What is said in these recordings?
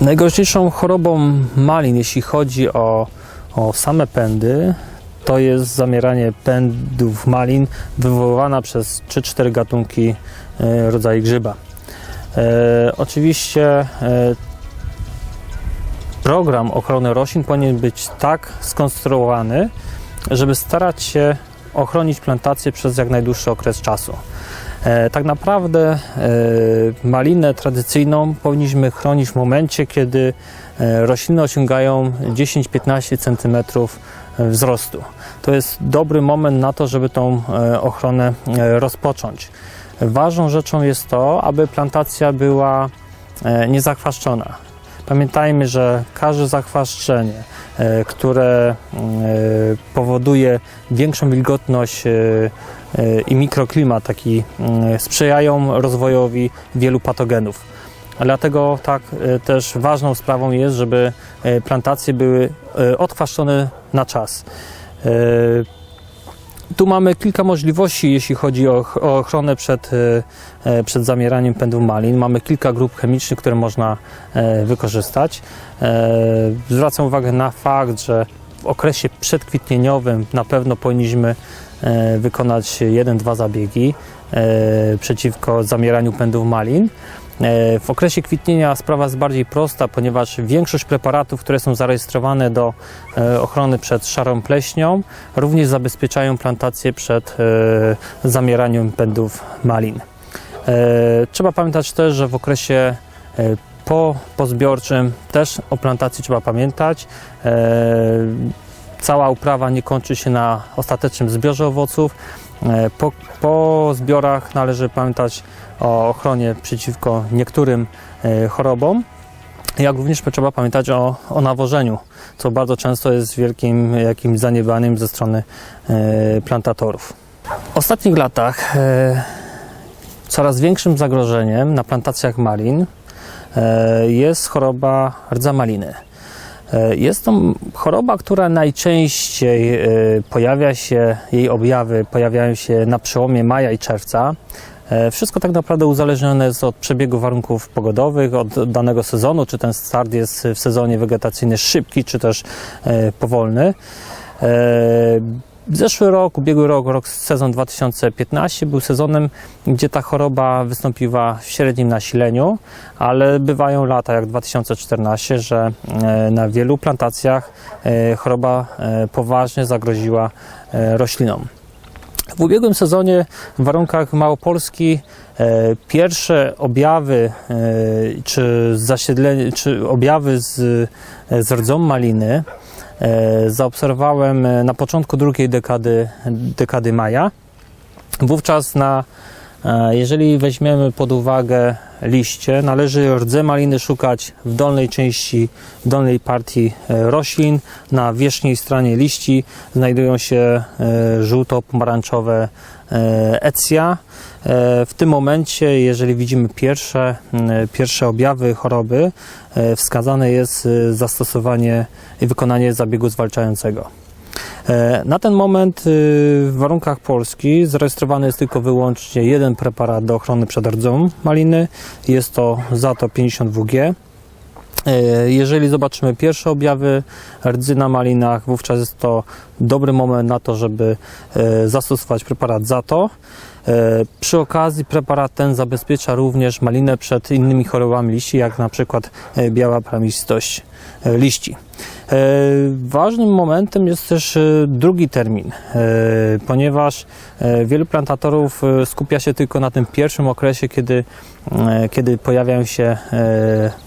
Najgroźniejszą chorobą malin, jeśli chodzi o, o same pędy, to jest zamieranie pędów malin wywoływana przez 3-4 gatunki e, rodzaju grzyba. E, oczywiście e, program ochrony roślin powinien być tak skonstruowany, żeby starać się ochronić plantację przez jak najdłuższy okres czasu. E, tak naprawdę e, malinę tradycyjną powinniśmy chronić w momencie, kiedy e, rośliny osiągają 10-15 cm wzrostu. To jest dobry moment na to, żeby tą ochronę rozpocząć. Ważną rzeczą jest to, aby plantacja była niezachwaszczona. Pamiętajmy, że każde zachwaszczenie, e, które e, powoduje większą wilgotność i mikroklimat taki mm, sprzyjają rozwojowi wielu patogenów. Dlatego tak e, też ważną sprawą jest, żeby e, plantacje były e, odchwaszczone na czas. Tu mamy kilka możliwości, jeśli chodzi o, ch- o ochronę przed, przed zamieraniem pędów malin. Mamy kilka grup chemicznych, które można wykorzystać. Zwracam uwagę na fakt, że w okresie przedkwitnieniowym na pewno powinniśmy e, wykonać jeden-dwa zabiegi e, przeciwko zamieraniu pędów malin. E, W okresie kwitnienia sprawa jest bardziej prosta, ponieważ większość preparatów, które są zarejestrowane do ochrony przed szarą pleśnią, również zabezpieczają plantację przed zamieraniem pędów malin. Trzeba pamiętać też, że w okresie po, pozbiorczym też o plantacji trzeba pamiętać. E, Cała uprawa nie kończy się na ostatecznym zbiorze owoców. E, Po, po zbiorach należy pamiętać o ochronie przeciwko niektórym e, chorobom, jak również trzeba pamiętać o, o nawożeniu, co bardzo często jest wielkim jakimś zaniedbaniem ze strony plantatorów. W ostatnich latach coraz większym zagrożeniem na plantacjach malin jest choroba rdza maliny. E, Jest to choroba, która najczęściej e, pojawia się, jej objawy pojawiają się na przełomie maja i czerwca. E, Wszystko tak naprawdę uzależnione jest od przebiegu warunków pogodowych, od danego sezonu, czy ten start jest w sezonie wegetacyjnym szybki, czy też e, powolny. Zeszły rok, ubiegły rok, rok sezon 2015 był sezonem, gdzie ta choroba wystąpiła w średnim nasileniu, ale bywają lata jak 2014, że e, na wielu plantacjach e, choroba e, poważnie zagroziła roślinom. W ubiegłym sezonie w warunkach Małopolski pierwsze objawy czy czy objawy z, z rdzą maliny zaobserwowałem e, na początku drugiej dekady, dekady maja. Wówczas na, e, jeżeli weźmiemy pod uwagę liście, należy rdze maliny szukać w dolnej części, w dolnej partii e, roślin. Na wierzchniej stronie liści znajdują się e, żółto-pomarańczowe e, ecja. E, W tym momencie, jeżeli widzimy pierwsze, pierwsze objawy choroby, e, wskazane jest e, zastosowanie i wykonanie zabiegu zwalczającego. E, Na ten moment y, w warunkach Polski zarejestrowany jest tylko wyłącznie jeden preparat do ochrony przed rdzą maliny. Jest to Zato 52G. E, Jeżeli zobaczymy pierwsze objawy rdzy na malinach, wówczas jest to dobry moment na to, żeby e, zastosować preparat Zato. E, Przy okazji preparat ten zabezpiecza również malinę przed innymi chorobami liści, jak na przykład e, biała plamistość e, liści. Ważnym momentem jest też drugi termin, ponieważ wielu plantatorów skupia się tylko na tym pierwszym okresie, kiedy, kiedy pojawiają się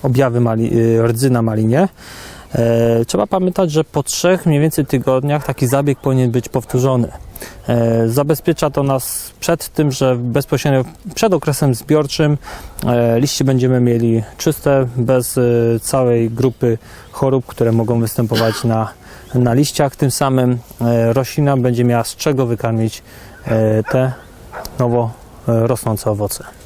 objawy mali, rdzy na malinie. Trzeba pamiętać, że po trzech mniej więcej tygodniach taki zabieg powinien być powtórzony. E, Zabezpiecza to nas przed tym, że bezpośrednio przed okresem zbiorczym e, liście będziemy mieli czyste, bez e, całej grupy chorób, które mogą występować na, na liściach. Tym samym roślina będzie miała z czego wykarmić te nowo rosnące owoce.